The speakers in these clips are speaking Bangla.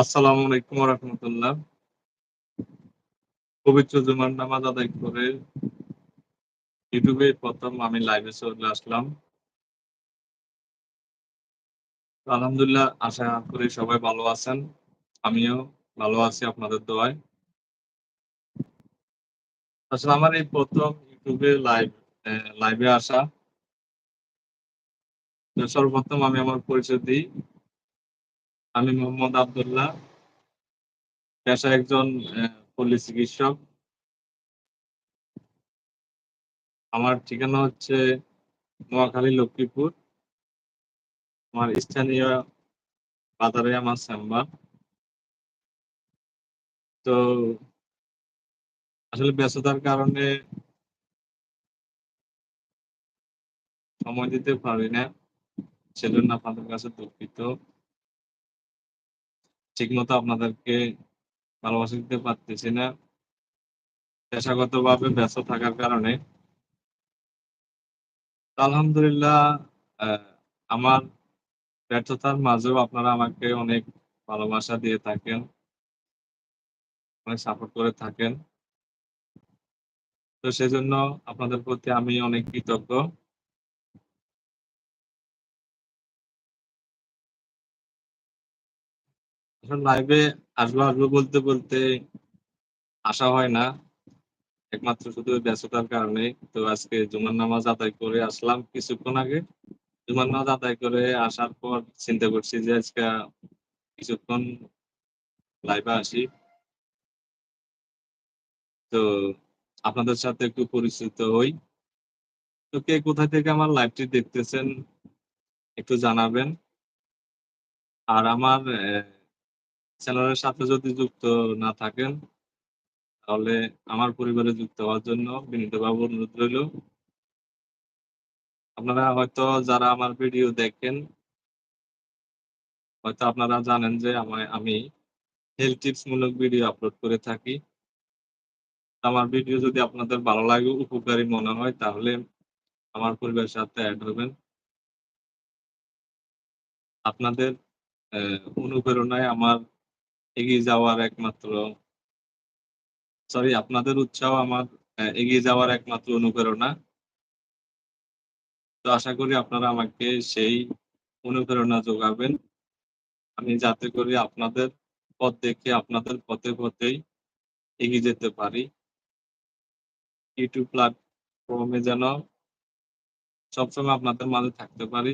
আসসালামু আলাইকুম রহমতুল্লাহ। পবিত্র জুমার নামাজ আদায় করে ইউটিউবে প্রথম আমি লাইভে চলে আসলাম। আলহামদুলিল্লাহ, আশা করি সবাই ভালো আছেন। আমিও ভালো আছি আপনাদের দোয়ায়। আসলে আমার এই প্রথম ইউটিউবে লাইভ লাইভে আসা। সর্বপ্রথম আমি আমার পরিচয় দিই। আমি মোহাম্মদ আবদুল্লাহ, পেশা একজন পল্লী চিকিৎসক। আমার ঠিকানা হচ্ছে নোয়াখালী লক্ষ্মীপুর। আমার স্থানীয় বাজারে আমার চেম্বার তো আসলে ব্যস্ততার কারণে সময় দিতে পারি না। সেজন্য আপনাদের কাছে দুঃখিত। ঠিকমতো আপনাদেরকে ভালোবাসা দিতে পারতেছি না। পেশাগত ভাবে ব্যস্ত থাকার কারণে। আলহামদুলিল্লাহ আমার ব্যর্থতার মাঝেও আপনারা আমাকে অনেক ভালোবাসা দিয়ে থাকেন। অনেক সাপোর্ট করে থাকেন। তো সেজন্য আপনাদের প্রতি আমি অনেক কৃতজ্ঞ। লাইভে আসব আসব বলতে বলতে আসা হয় না। একমাত্র শুধু ব্যস্ততার কারণে তো আজকে জুমার নামাজ আদায় করে আসলাম কিছুক্ষণ আগে। জুমার নামাজ আদায় করে আসার পর চিন্তা করছি যে আজকে কিছুক্ষণ লাইভে আসি। তো আপনাদের সাথে একটু পরিচিত হই। তো কে কোথা থেকে আমার লাইভটি দেখতেছেন একটু জানাবেন। আর আমার চ্যানেলের সাথে যদি যুক্ত না থাকেন, তাহলে আমার পরিবারে যুক্ত হওয়ার জন্য বিনীতভাবে অনুরোধ রইল। আপনারা হয়তো যারা আমার ভিডিও দেখেন, হয়তো আপনারা জানেন যে আমায়, আমি হেলথ টিপস মূলক ভিডিও আপলোড করে থাকি। আমার ভিডিও যদি আপনাদের ভালো লাগে, উপকারী মনে হয়, তাহলে আমার পরিবারের সাথে অ্যাড হবেন। আপনাদের অনুপ্রেরণায় আমার এগিয়ে যাওয়ার একমাত্র সরি আপনাদের উৎসাহ আমার এগিয়ে যাওয়ার একমাত্র অনুপ্রেরণা। তো আশা করি আপনারা আমাকে সেই অনুপ্রেরণা যোগাবেন। আমি যাতে করে আপনাদের পথ দেখে, আপনাদের পথে পথেই এগিয়ে যেতে পারি। ইউটিউব প্ল্যাটফর্মে যেন সবসময় আপনাদের মাঝে থাকতে পারি।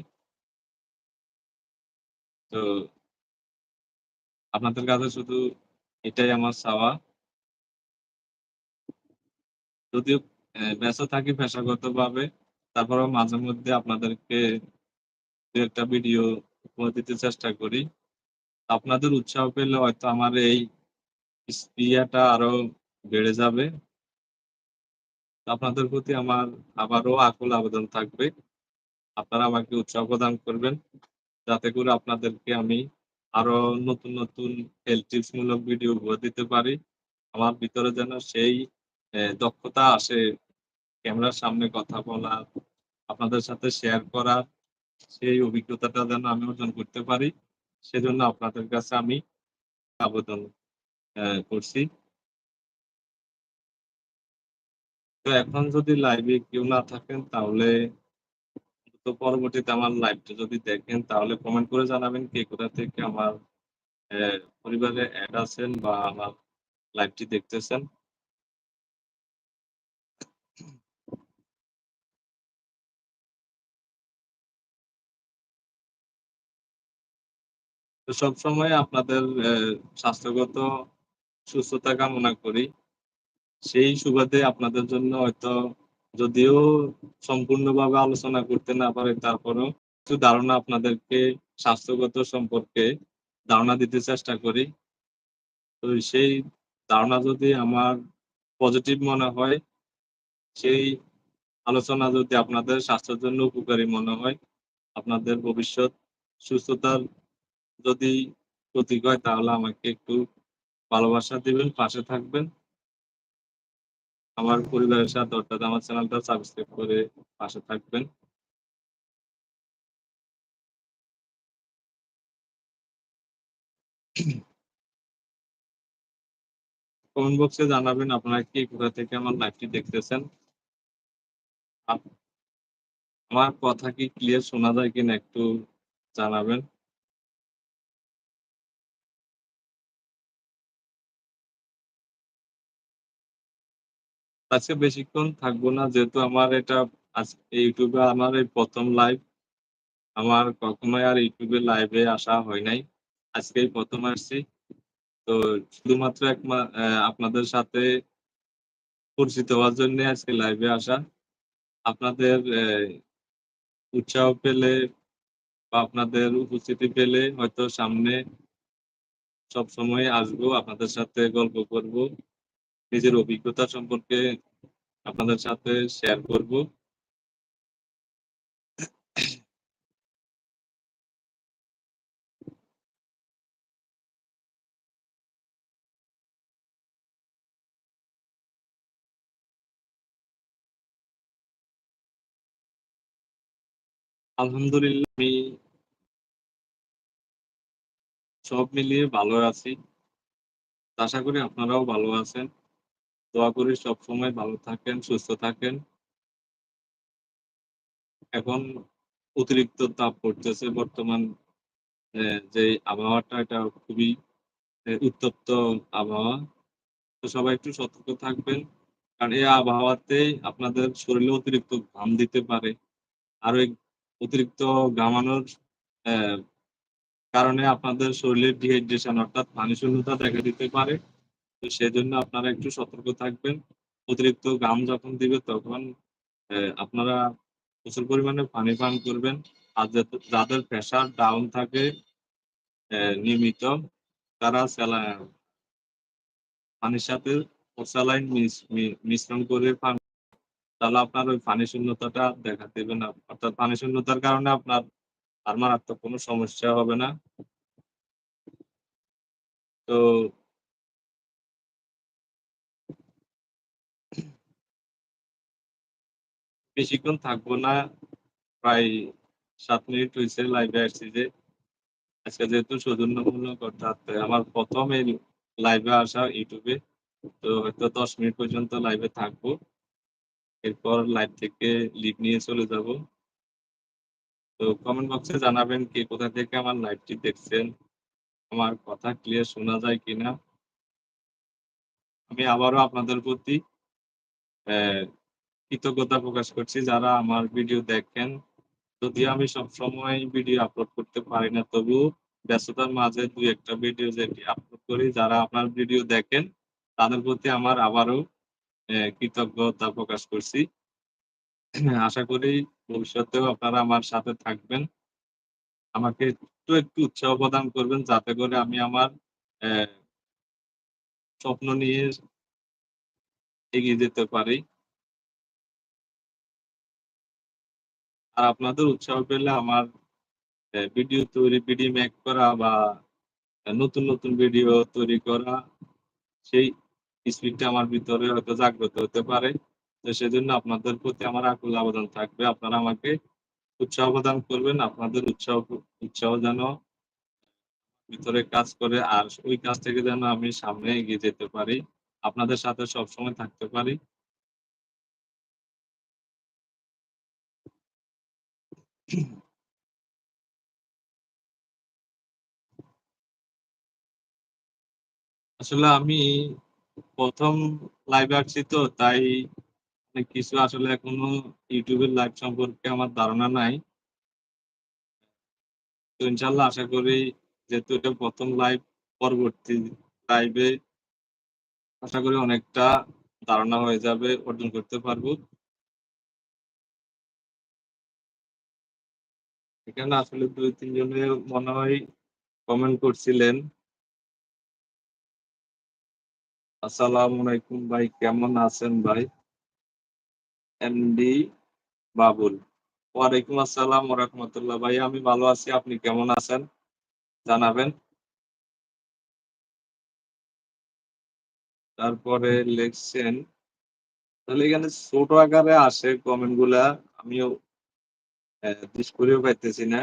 তো আপনাদের কাছে শুধু এটাই আমার চাওয়া। যদিও ব্যস্ত থাকি পেশাগত ভাবে তারপরেও মাঝে মধ্যে আপনাদেরকে দু একটা ভিডিও দিতে চেষ্টা করি। আপনাদের উৎসাহ পেলে হয়তো আমার এই স্প্রিয়াটা আরও বেড়ে যাবে। আপনাদের প্রতি আমার আবারও আকুল আবেদন থাকবে। আপনারা আমাকে উৎসাহ প্রদান করবেন। যাতে করে আপনাদেরকে আমি আরও নতুন নতুন মূলক ভিডিও দিতে পারি। আমার ভিতরে যেন সেই দক্ষতা আসে, ক্যামেরার সামনে কথা বলা, আপনাদের সাথে শেয়ার করা, সেই অভিজ্ঞতাটা যেন আমি অর্জন করতে পারি, সেজন্য আপনাদের কাছে আমি আবেদন করছি। তো এখন যদি লাইভে কেউ না থাকেন, তাহলে তো পরবর্তীতে আমার লাইভটা যদি দেখেন, তাহলে কমেন্ট করে জানাবেন কে কোথা থেকে আমার পরিবারে অ্যাড আছেন বা আমার লাইভটি দেখতেছেন। তো সবসময় আপনাদের স্বাস্থ্যগত সুস্থতা কামনা করি। সেই সুবাদে আপনাদের জন্য হয়তো যদিও সম্পূর্ণভাবে আলোচনা করতে না পারে, তারপরেও কিছু ধারণা আপনাদেরকে স্বাস্থ্যগত সম্পর্কে ধারণা দিতে চেষ্টা করি। তো সেই ধারণা যদি আমার পজিটিভ মনে হয়, সেই আলোচনা যদি আপনাদের স্বাস্থ্যের জন্য উপকারী মনে হয়, আপনাদের ভবিষ্যৎ সুস্থতার যদি প্রতীক হয়, তাহলে আমাকে একটু ভালোবাসা দিবেন, পাশে থাকবেন। আমার পরিবারের সাথে অর্থাৎ আমার চ্যানেলটা সাবস্ক্রাইব করে পাশে থাকবেন। কমেন্ট বক্সে জানাবেন আপনারা কি, কোথা থেকে আমার লাইভটি দেখতেছেন? আমার কথা কি ক্লিয়ার শোনা যায় কিনা একটু জানাবেন। আজকে বেশিক্ষণ থাকব না, যেহেতু আমার এটা ইউটিউবে আমার এই প্রথম লাইভ আমার কখনোই আর ইউটিউবে লাইভে আসা হয় নাই। আজকেই প্রথম আসছি। তো শুধুমাত্র এক আপনাদের সাথে পরিচিত হওয়ার জন্য আজকে লাইভে আসা। আপনাদের উৎসাহ পেলে বা আপনাদের উপস্থিতি পেলে হয়তো সামনে সব সময় আসব, আপনাদের সাথে গল্প করব। নিজের অভিজ্ঞতা সম্পর্কে আপনাদের সাথে শেয়ার করব। আলহামদুলিল্লাহ, আমি সব মিলিয়ে ভালো আছি। আশা করি আপনারাও ভালো আছেন। দোয়া করি, সব সময় ভালো থাকেন, সুস্থ থাকেন। এখন অতিরিক্ত তাপ পড়তেছে, বর্তমান যে আবহাওয়াটা, এটা খুবই উত্তপ্ত আবহাওয়া। তো সবাই একটু সতর্ক থাকবেন, কারণ এই আবহাওয়াতে আপনাদের শরীরে অতিরিক্ত ঘাম দিতে পারে। আর ওই অতিরিক্ত ঘামানোর কারণে আপনাদের শরীরে ডিহাইড্রেশন অর্থাৎ পানি শূন্যতা দেখা দিতে পারে। তো সেজন্য আপনারা একটু সতর্ক থাকবেন। অতিরিক্ত গাম যখন দিবে তখন আপনারা প্রচুর পরিমাণে পানি পান করবেন। আর যাদের প্রেশার ডাউন থাকে নিয়মিত, তারা পানির সাথে স্যালাইন মিশ্রণ করে পান। তাহলে আপনার ওই পানি শূন্যতাটা দেখা দেবে না। অর্থাৎ পানি শূন্যতার কারণে আপনার আর মারাত্মক কোনো সমস্যা হবে না। তো বেশিক্ষণ থাকব না। প্রায় সাত মিনিট হয়েছে লাইভে আসছি যে। আজকে যেহেতু সৌজন্যমূলক, অর্থাৎ আমার প্রথম এই লাইভে আসা ইউটিউবে। তো হয়তো দশ মিনিট পর্যন্ত লাইভে থাকব। এরপর লাইভ থেকে লিভ নিয়ে চলে যাব। তো কমেন্ট বক্সে জানাবেন কে কোথা থেকে আমার লাইভটি দেখছেন। আমার কথা ক্লিয়ার শোনা যায় কিনা। আমি আবারও আপনাদের প্রতি কৃতজ্ঞতা প্রকাশ করছি যারা আমার ভিডিও দেখেন। যদিও আমি সব সময় ভিডিও আপলোড করতে পারি না তবু ব্যস্ততার মাঝে দুই একটা ভিডিও যেটি আপলোড করি, যারা আপনার ভিডিও দেখেন, তাদের প্রতি আমার আবারও কৃতজ্ঞতা প্রকাশ করছি। আশা করি ভবিষ্যতেও আপনারা আমার সাথে থাকবেন। আমাকে একটু একটু উৎসাহ প্রদান করবেন যাতে করে আমি আমার স্বপ্ন নিয়ে এগিয়ে যেতে পারি। আর আপনাদের উৎসাহ পেলে আমার ভিডিও তৈরি ভিডিও মেক করা বা নতুন নতুন ভিডিও তৈরি করা, সেই স্পিডটা আমার ভিতরে হয়তো জাগ্রত হতে পারে। তো সেজন্য আপনাদের প্রতি আমার আকুল আবেদন থাকবে। আপনারা আমাকে উৎসাহ প্রদান করবেন, আপনাদের উৎসাহ উৎসাহ যেন ভিতরে কাজ করে আর ওই কাজ থেকে যেন আমি সামনে এগিয়ে যেতে পারি। আপনাদের সাথে সবসময় থাকতে পারি। আসলে আমি প্রথম লাইভে আসছি তো, তাই কিছু আসলে এখনও ইউটিউবের লাইভ সম্পর্কে আমার ধারণা নাই। তো ইনশাল্লাহ আশা করি যেহেতু এটা প্রথম লাইভ পরবর্তী লাইভে আশা করি অনেকটা ধারণা হয়ে যাবে, অর্জন করতে পারব। এখানে আসলে দুই তিনজনে মনে হয় কমেন্ট করছিলেন। আসসালামু আলাইকুম ভাই, কেমন আছেন ভাই? এমডি বাবুল। ওয়ালাইকুম আসসালাম রহমতুল্লাহ। ভাই, আমি ভালো আছি। আপনি কেমন আছেন? জানাবেন। তারপরে লিখছেন, তাহলে এখানে ছোট আকারে আসে কমেন্টগুলা। আমিও দিস করেও পাইতেছি না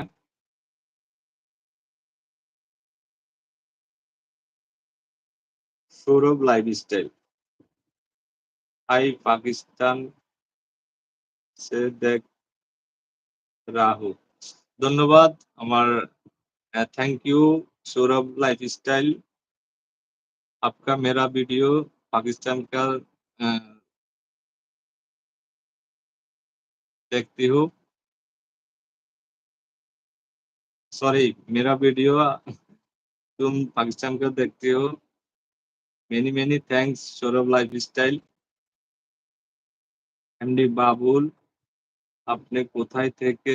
সৌরভ লাইফস্টাইল হাই পাকিস্তান সে দেখ রাহু ধন্যবাদ আমার थैंक यू सौरभ लाइफस्टाइल आपका मेरा वीडियो पाकिस्तान का अ, देखती हूँ सॉरी मेरा वीडियो तुम पाकिस्तान का देखते हो many many thanks Saurabh lifestyle MD Babul আপনি কোথায় থেকে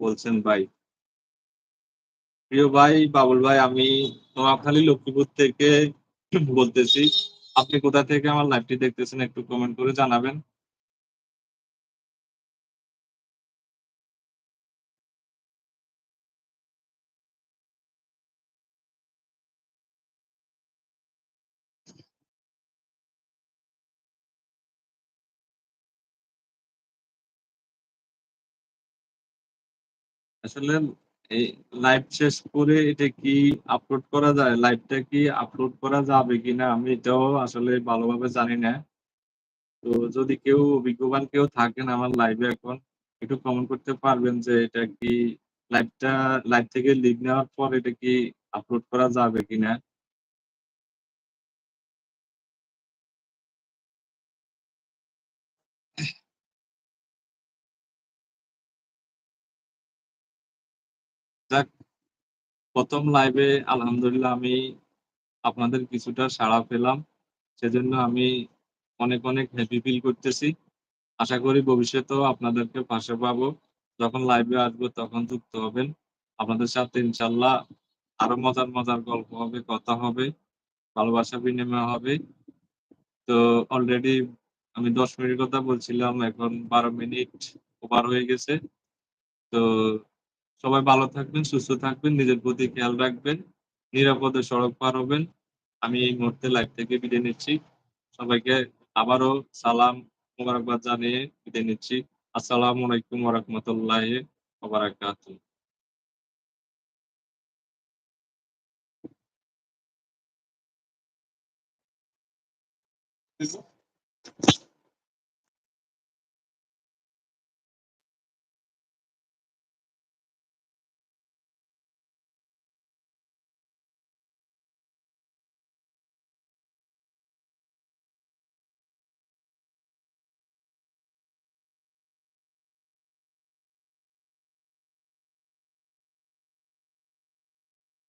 বলছেন ভাই প্রিয় ভাই বাবুল ভাই আমি নোয়াখালী লক্ষ্মীপুর থেকে বলতেছি আপনি কোথা থেকে আমার লাইভটি দেখতেছেন একটু কমেন্ট করে জানাবেন আসলে এই লাইভ শেষ করে এটা কি আপলোড করা যায়? লাইভটা কি আপলোড করা যাবে কিনা আমি এটাও আসলে ভালোভাবে জানি না। তো যদি কেউ অভিজ্ঞবান কেউ থাকেন আমার লাইভে এখন, একটু কমেন্ট করতে পারবেন যে এটা কি লাইভটা লাইভ থেকে লিভ নেওয়ার পর এটা কি আপলোড করা যাবে কিনা। প্রথম লাইভে আলহামদুলিল্লাহ আমি আপনাদের কিছুটা সাড়া পেলাম। সেজন্য আমি অনেক অনেক হ্যাপি ফিল করতেছি। আশা করি ভবিষ্যতেও আপনাদেরকে পাশে পাবো। যখন লাইভে আসব তখন যুক্ত হবেন। আপনাদের সাথে ইনশাল্লাহ আরও মজার মজার গল্প হবে, কথা হবে, ভালোবাসা বিনিময় হবে। তো অলরেডি আমি দশ মিনিট কথা বলছিলাম, এখন বারো মিনিট ওভার হয়ে গেছে। তো সবাই ভালো থাকবেন, সুস্থ থাকবেন, নিজের প্রতি খেয়াল রাখবেন, নিরাপদে সড়ক পার হবেন। আমি এই মুহূর্তে লাইভ থেকে বিদায় নিচ্ছি। সবাইকে আবারও সালাম মোবারকবাদ জানিয়ে বিদায় নিচ্ছি। আসসালামু আলাইকুম ওরহমতুল্লাহ ওবরাকাতুহ